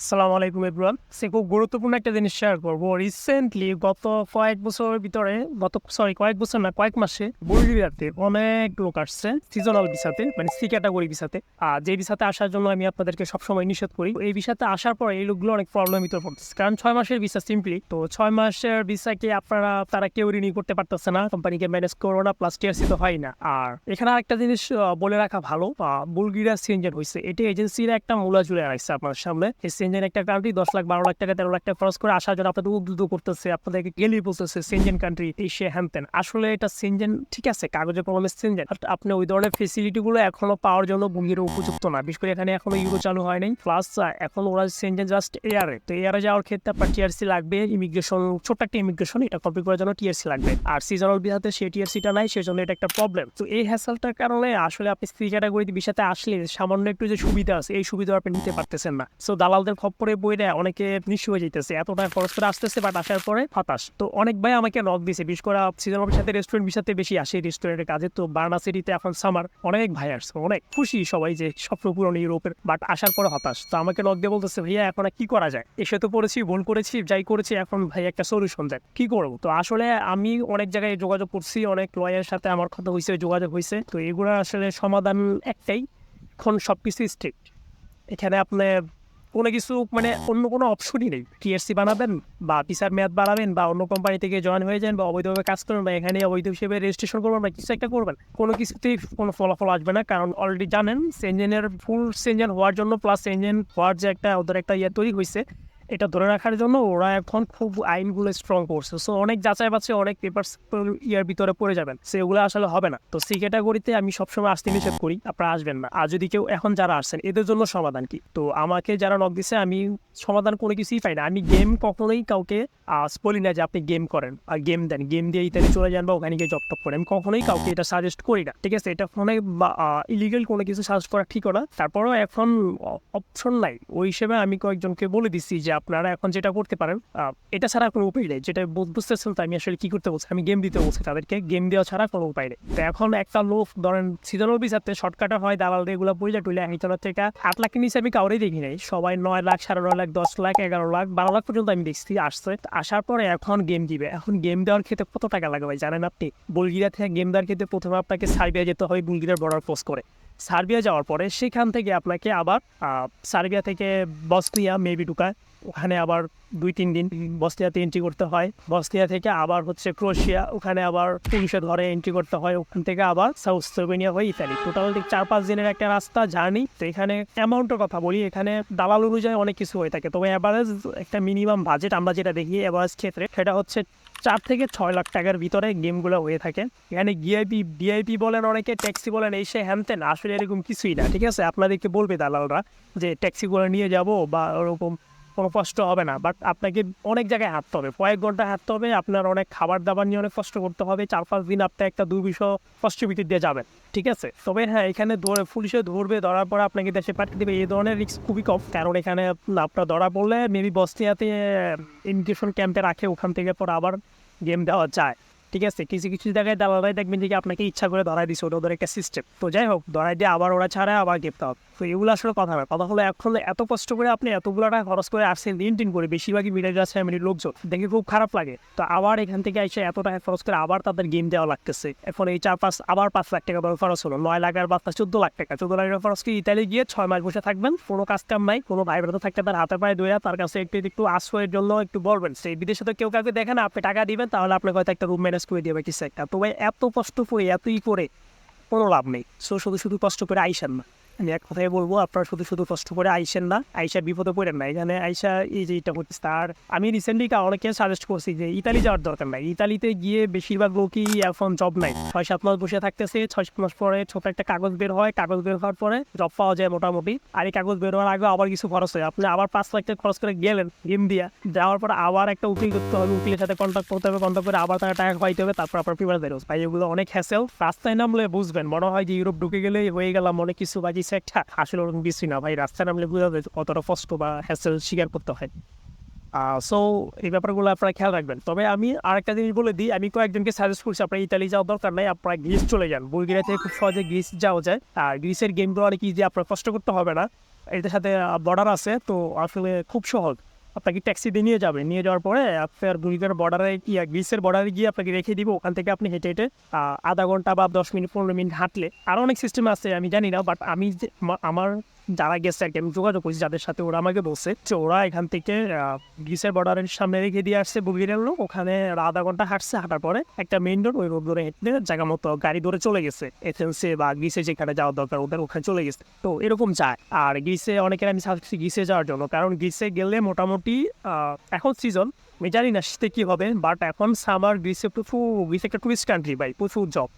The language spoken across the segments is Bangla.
আসসালামু আলাইকুম সে খুব গুরুত্বপূর্ণ একটা জিনিস শেয়ার করব। রিসেন্টলি গত কয়েক বছরের ভিতরে, গত সরি কয়েক বছর না, কয়েক মাসে বুলগেরিয়াতে অনেক লোক আসছে সিজনাল ভিসাতে মানে সি ক্যাটাগরি ভিসাতে আর যে ভিসাতে আসার জন্য আমি আপনাদেরকে সবসময় নিষেধ করি, এই ভিসাতে আসার পর এই লোকগুলো অনেক প্রবলেম ভিতরে পড়তেছে। কারণ ছয় মাসের ভিসা সিম্পলি তো ছয় মাসের ভিসাকে আপনারা, তারা কেউ রিনিউ করতে পারতেছে না কোম্পানিকে ম্যানেজ করো না প্লাস তো হয় না। আর এখানে আরেকটা জিনিস বলে রাখা ভালো বুলগেরিয়া সিএনজেন হয়েছে এটি এজেন্সির একটা মূলা জুড়ে রাখছে আপনার সামনে এই সিএনজেন একটা কান্ট্রি দশ লাখ, বারো লাখ টাকা, তেরো লাখ টাকা খরচ করে আসার জন্য আপনাদের উদ্বুদ্ধ করতেছে, আপনাদেরকে গেলি বলতেছে সিএনজেন কান্ট্রি এই সে হ্যান ত্যান। আসলে এটা সিএনজেন ঠিক আছে কাগজে কলমে সিএনজেন আপনি ওই ধরনের ফেসিলিটি গুলো এখনও পাওয়ার জন্য বুঙ্গির উপযুক্ত না। বিশেষ করে এখানে এখনও ইউরো চালু হয় নাই প্লাস এখন ওরা সিএনজেন জাস্ট এয়ারে তো এয়ারে যাওয়ার ক্ষেত্রে আপনার টিআরসি লাগবে ইমিগ্রেশন ছোট্ট একটা ইমিগ্রেশন এটা কমপ্লিট করার জন্য টিআরসি লাগবে। আর সিজনাল ভিসাতে সেই টিআরসিটা নাই, সেজন্য এটা একটা প্রবলেম তো এই হ্যাসালটার কারণে আসলে আপনি স্ত্রী ক্যাটাগরিতে বিষাতে আসলে সামান্য একটু যে সুবিধা আছে, এই সুবিধা আপনি নিতে পারতেছেন না। সো দালালদের খপ্পরে বইরে অনেকে নিঃস্ব হয়ে যেতেছে এত টাকা খরচ করে আসতেছে বাট আসার পরে হতাশ। তো অনেক ভাই আমাকে নক দিছে, বিশেষ করে সিজনাল সাথে রেস্টুরেন্ট বিষাতে বেশি আসে রেস্টুরেন্টের কাজে। তো বার্না সিটিতে এখন সামার অনেক ভাই আসছে অনেক খুশি সবাই যে স্বপ্ন পূরণ ইউরোপের বাট আসার পরে হতাশ। তো আমাকে নক দিয়ে বলতেছে, ভাইয়া, এখন কি করা যায়? এসে তো পড়েছি, ভুল করেছি, যাই করেছি, এখন ভাই একটা সলিউশন দেয় কি করব? তো আসলে আমি অনেক জায়গায় যোগাযোগ করছি, অনেক লয়ারের সাথে আমার কথা হয়েছে যোগাযোগ হয়েছে তো এগুলো আসলে সমাধান একটাই, এখন সব কিছু স্ট্রিক্ট এখানে আপনি কোনো কিছু মানে অন্য কোনো অপশনই নেই। টিএসসি বানাবেন বা পিসার মেয়াদ বাড়াবেন বা অন্য কোম্পানি থেকে জয়েন হয়ে যান বা অবৈধভাবে কাজ করবেন বা এখানে অবৈধ হিসেবে রেজিস্ট্রেশন করবেন বা কিছু একটা করবেন, কোনো কিছুতেই কোনো ফলাফল আসবে না। কারণ অলরেডি জানেন সেঞ্জেনের ফুল সেঞ্জেন হওয়ার জন্য প্লাস সেঞ্জেন হওয়ার যে একটা, ওদের একটা ইয়ে তৈরি হয়েছে এটা ধরে রাখার জন্য ওরা এখন খুব আইনগুলো স্ট্রং করছে। সো অনেক যাচাই বাচ্ছে অনেক পেপার ইয়ার ভিতরে পড়ে যাবেন। সেগুলো আসলে হবে না। তো সি ক্যাটাগরিতে আমি সবসময় আসতে নিষেধ করি, আপনারা আসবেন না। আর যদি কেউ এখন যারা আসছেন, এদের জন্য সমাধান কি? তো আমাকে যারা নক দিছে, আমি সমাধান কোনো কিছুই পাই না। আমি গেম কখনোই কাউকে বলি না যে আপনি গেম করেন আর গেম দেন। গেম দিয়ে ইত্যাদি চলে যান বা ওখানে গিয়ে জব টপ করেন। আমি কখনোই কাউকে এটা সাজেস্ট করি না। ঠিক আছে? এটা ফোনে ইলিগেল কোনো কিছু সাজেস্ট করা ঠিক না। তারপরেও এখন অপশন নাই। ওই হিসেবে আমি কয়েকজনকে বলে দিচ্ছি যে আপনারা এখন যেটা করতে পারেন এটা ছাড়া কোনো উপায় নেই। যেটা বুঝতেছেন তো আমি আসলে কি করতে বলছি, আমি গেম দিতে বলছি তাদেরকে গেম দেওয়া ছাড়া কোনো উপায় নেই। তো এখন একটা লোক, ধরেন সিজনাল ভিসাতে শর্টকাটে হয় দালাল এগুলো বুঝলে টুলে হিতলা থেকে আট লাখের নিচে আমি কাউরেই দেখি নাই। সবাই নয় লাখ, সাড়ে নয় লাখ, দশ লাখ, এগারো লাখ, বারো লাখ পর্যন্ত আমি দেখছি, আসছে। আসার পরে এখন গেম দিবে। এখন গেম দেওয়ার ক্ষেত্রে কত টাকা লাগে ভাই, জানেন আপনি? বুলগিরিয়া থেকে গেম দেওয়ার ক্ষেত্রে প্রথমে আপনাকে সার্বিয়া যেতে হবে বুলগিরিয়ার বর্ডার পোস্ট করে। সার্বিয়া যাওয়ার পরে সেখান থেকে আপনাকে আবার সার্বিয়া থেকে বসনিয়া মেবি ঢুকায়। ওখানে আবার দুই তিন দিন বসনিয়াতে এন্ট্রি করতে হয়। বসনিয়া থেকে আবার হচ্ছে ক্রোয়েশিয়া ওখানে আবার পুলিশের ঘরে এন্ট্রি করতে হয়। ওখান থেকে আবার সাউথ স্লোভেনিয়া হয়ে ইতালি। টোটাল চার পাঁচ দিনের একটা রাস্তা জার্নি। তো এখানে অ্যামাউন্টের কথা বলি এখানে দালাল অনুযায়ী অনেক কিছু হয়ে থাকে। তবে অ্যাভারেজ একটা মিনিমাম বাজেট আমরা যেটা দেখি অ্যাভারেজ ক্ষেত্রে সেটা হচ্ছে চার থেকে ছয় লাখ টাকার ভিতরে গেমগুলো হয়ে থাকে। এখানে গিআইপি ডিআইপি বলেন অনেকে ট্যাক্সি বলেন এই সে হ্যানতেন আসলে এরকম কিছুই না ঠিক আছে? আপনাদেরকে বলবে দালালরা যে ট্যাক্সিগুলো নিয়ে যাব বা ওরকম কোনো কষ্ট হবে না। বাট আপনাকে অনেক জায়গায় হাঁটতে হবে। কয়েক ঘণ্টা হাঁটতে হবে, আপনার অনেক খাবার দাবার নিয়ে অনেক কষ্ট করতে হবে। চার পাঁচ দিন আপনি একটা দুর্বিষ কষ্টের ভিতর দিয়ে যাবেন। ঠিক আছে? তবে হ্যাঁ এখানে ধরে, পুলিশে ধরবে, ধরার পরে আপনাকে দেশে পাঠিয়ে দেবে। এই ধরনের রিস্ক খুবই কম। কারণ এখানে আপনার ধরা পড়লে মেবি বসনিয়াতে ইমিগ্রেশন ক্যাম্পে রাখে, ওখান থেকে পরে আবার গেম দেওয়া যায়। ঠিক আছে? কিছু কিছু জায়গায় দালালাই দেখবেন যে আপনাকে ইচ্ছা করে ধরাই দিচ্ছে ওটা ওদের একটা সিস্টেম তো যাই হোক ধরাই দিয়ে আবার ওরা ছাড়া আবার গেমতে হবে। তো এগুলো আসলে কথা না। কথা হলো এখন এত কষ্ট করে আপনি এতগুলো টাকা খরচ করে আসছেন, দিন করে বেশিরভাগই মিডল ক্লাস ফ্যামিলির লোকজন। দেখে খুব খারাপ লাগে। তো আবার এখান থেকে এসে এত টাকা খরচ করে আবার তাদের গেম দেওয়া লাগতেছে। এখন এই চার পাঁচ, আবার পাঁচ লাখ টাকা ধরে খরচ হলো। নয় লাখ আর পাঁচ পাঁচ চোদ্দ লাখ টাকা। চোদ্দ লাখ টাকা খরচ করে ইতালি গিয়ে ছয় মাস বসে থাকবেন। কোনো কাজ কাম নাই। কোনো ভাই ব্রাদার থাকতে তার হাতে পায়ে দইয়া তার কাছে একটু একটু আশ্রয়ের জন্য একটু বলবেন। সেই বিদেশে তো কেউ কাউকে দেখেন আপনি টাকা দিবেন, তাহলে আপনাকে হয়তো একটা রুম ম্যানেজ করে দিবে কিছু একটা। তো ভাই, এত কষ্ট করে, এতই করে কোনো লাভ নেই। সো শুধু শুধু কষ্ট করে আইসেন না। আমি এক কথাই বলব, আপনারা শুধু শুধু কষ্ট করে আইসেন না আইসা বিপদে পড়েন না। এখানে আইসা এই যে এটা হচ্ছে তার। আমি রিসেন্টলি অনেকে সাজেস্ট করছি যে ইতালি যাওয়ার দরকার নাই। ইতালিতে গিয়ে বেশিরভাগ লোকই এখন জব নাই ছয় সাত মাস বসে থাকতেছে ছয় সাত মাস পরে ছোট একটা কাগজ বের হয়। কাগজ বের হওয়ার পরে জব পাওয়া যায় মোটামুটি। আর এই কাগজ বের হওয়ার আগে আবার কিছু খরচ হয়। আপনি আবার পাঁচ লাখ টাকা খরচ করে গেলেন গেম দিয়া। যাওয়ার পরে আবার একটা উকিল করতে হবে, উকিলের সাথে কন্ট্যাক্ট করতে হবে কন্ট্যাক্ট করে আবার তারা টাকা খাইতে হবে, তারপর আপনার পেপার বেরোস ভাই, এগুলো অনেক হ্যাসেল রাস্তায় নামলে বুঝবেন, মনে হয় যে ইউরোপ ঢুকে গেলেই হয়ে গেলাম অনেক কিছু বা একটা আসলে ওরকম কিছুই না। ভাই, রাস্তায় নামলে বুঝা কতটা কষ্ট বা হ্যাসেল স্বীকার করতে হয়। সো এই ব্যাপারগুলো আপনারা খেয়াল রাখবেন। তবে আমি আরেকটা জিনিস বলে দিই, আমি কয়েকজনকে সাজেস্ট করছি, আপনার ইতালি যাওয়ার দরকার নাই, আপনারা গ্রিস চলে যান। বুলগেরিয়া খুব সহজে গ্রিস যাওয়া যায়। আর গ্রিসের গেমগুলো অনেক ইজি আপনার কষ্ট করতে হবে না এটার সাথে বর্ডার আছে, তো আসলে খুব সহজ। আপনাকে ট্যাক্সি দিয়ে নিয়ে যাবে। নিয়ে যাওয়ার পরে আপনার বুলগেরিয়ার বর্ডারে গিয়ে, গ্রিসের বর্ডারে গিয়ে আপনাকে রেখে দিব। ওখান থেকে আপনি হেঁটে হেঁটে আধা ঘণ্টা বা দশ মিনিট, পনেরো মিনিট হাঁটলে। আরও অনেক সিস্টেম আছে, আমি জানি না বাট আমা- আমার যারা গেছে আর কি আমি যোগাযোগ করছি, যাদের সাথে ওরা আমাকে বলছে যে ওরা এখান থেকে গ্রিসের বর্ডারের সামনে রেখে দিয়ে আসছে বুলগেরিয়ার লোক। ওখানে আধা ঘণ্টা হাঁটছে, হাঁটার পরে একটা মেইন রোড ওই রোড ধরে হেঁটে জায়গা মতো গাড়ি ধরে চলে গেছে। এথেন্সে বা গ্রিসে যেখানে যাওয়ার দরকার, ওদের ওখানে চলে গেছে। তো এরকম যায়। আর গ্রিসে অনেকের আমি সাজেস্ট গ্রিসে যাওয়ার জন্য। কারণ গ্রিসে গেলে মোটামুটি এখন সিজন আমি জানি না শীতে কী হবে বাট এখন সামার গ্রিসে প্রচুর গ্রিস একটা টুরিস্ট কান্ট্রি ভাই, প্রচুর জব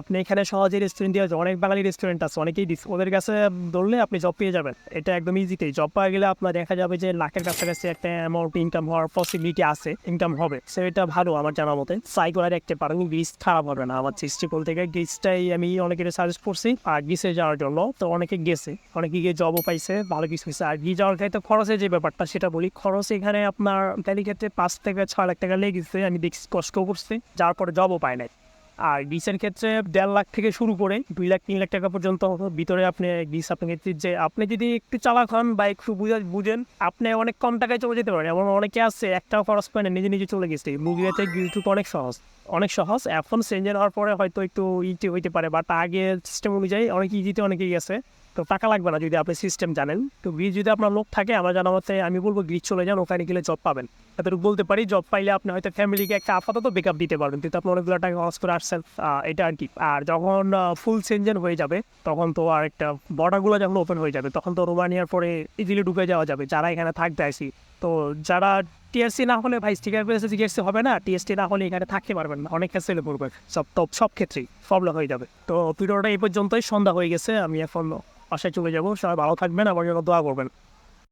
আপনি এখানে সহজে রেস্টুরেন্ট দিয়ে অনেক বাঙালি রেস্টুরেন্ট আছে, অনেকেই ওদের কাছে ধরলে আপনি জব পেয়ে যাবেন। এটা একদম ইজিতেই জব পাওয়া গেলে আপনার দেখা যাবে যে লাখের কাছাকাছি একটা অ্যামাউন্ট ইনকাম হওয়ার পসিবিলিটি আছে ইনকাম হবে। সো এটা ভালো আমার জানা মতে। সাই করে দেখতে পারেন গ্রিস খারাপ হবে না। আমার সৃষ্টি দৃষ্টিকোণ থেকে গ্রিসটাই আমি অনেকের সাজেস্ট করছি। আর গ্রিসে যাওয়ার জন্য তো অনেকে গেছে, অনেকে গিয়ে জবও পাইছে, ভালো কিছু হয়েছে। আর গ্রিস যাওয়ার ক্ষেত্রে খরচের যে ব্যাপারটা, সেটা বলি। খরচ এখানে আপনার ক্ষেত্রে পাঁচ থেকে ছয় লাখ টাকা লেগেছে, আমি দেখছি কষ্ট করছি। যার পরে জবও পাই নাই। আর গ্রিসের ক্ষেত্রে দেড় লাখ থেকে শুরু করে দুই লাখ, তিন লাখ টাকা পর্যন্ত ভিতরে আপনি গ্রিস আপনাকে যে আপনি যদি একটু চালাক হন বা একটু বুঝা, বুঝেন, আপনি অনেক কম টাকায় চলে যেতে পারেন। এবং অনেকে আছে, একটাও খরচ পায় না, নিজে নিজে চলে গেছে। মুভিতে গ্রিস অনেক সহজ অনেক সহজ। এখন চেঞ্জের হওয়ার পরে হয়তো একটু ইজি হইতে পারে বাট আগে সিস্টেম অনুযায়ী অনেক ইজিতে অনেকেই গেছে তো টাকা লাগবে না যদি আপনি সিস্টেম জানেন। তো গ্রিজ যদি আপনার লোক থাকে, আমার জানা মতে আমি বলব গ্রিজ চলে যান, ওখানে গেলে জব পাবেন। এতটুকু বলতে পারি জব পাইলে আপনি হয়তো ফ্যামিলিকে একটা আপাতত বেকআপ দিতে পারবেন। কিন্তু আপনি অনেকগুলো টাকা খরচ করে আসছেন এটা আর কি আর যখন ফুল চেঞ্জেন হয়ে যাবে, তখন তো আর একটা বর্ডারগুলো যখন ওপেন হয়ে যাবে, তখন তো রোমানিয়ার পরে ইজিলি ঢুকে যাওয়া যাবে। যারা এখানে থাকতে আসি, তো যারা টিএসসি না হলে ভাই স্টিকার পেয়েছে টিএসসি হবে না। টিএসসি না হলে এখানে থাকতে পারবেন না। অনেক ক্ষেত্রে পড়বে সব টপ সব ক্ষেত্রেই প্রবলেম হয়ে যাবে। তো ভিডিওটা এই পর্যন্তই। সন্ধ্যা হয়ে গেছে, আমি এখন আশায় চলে যাব। সবাই ভালো থাকবেন জন্য দোয়া করবেন।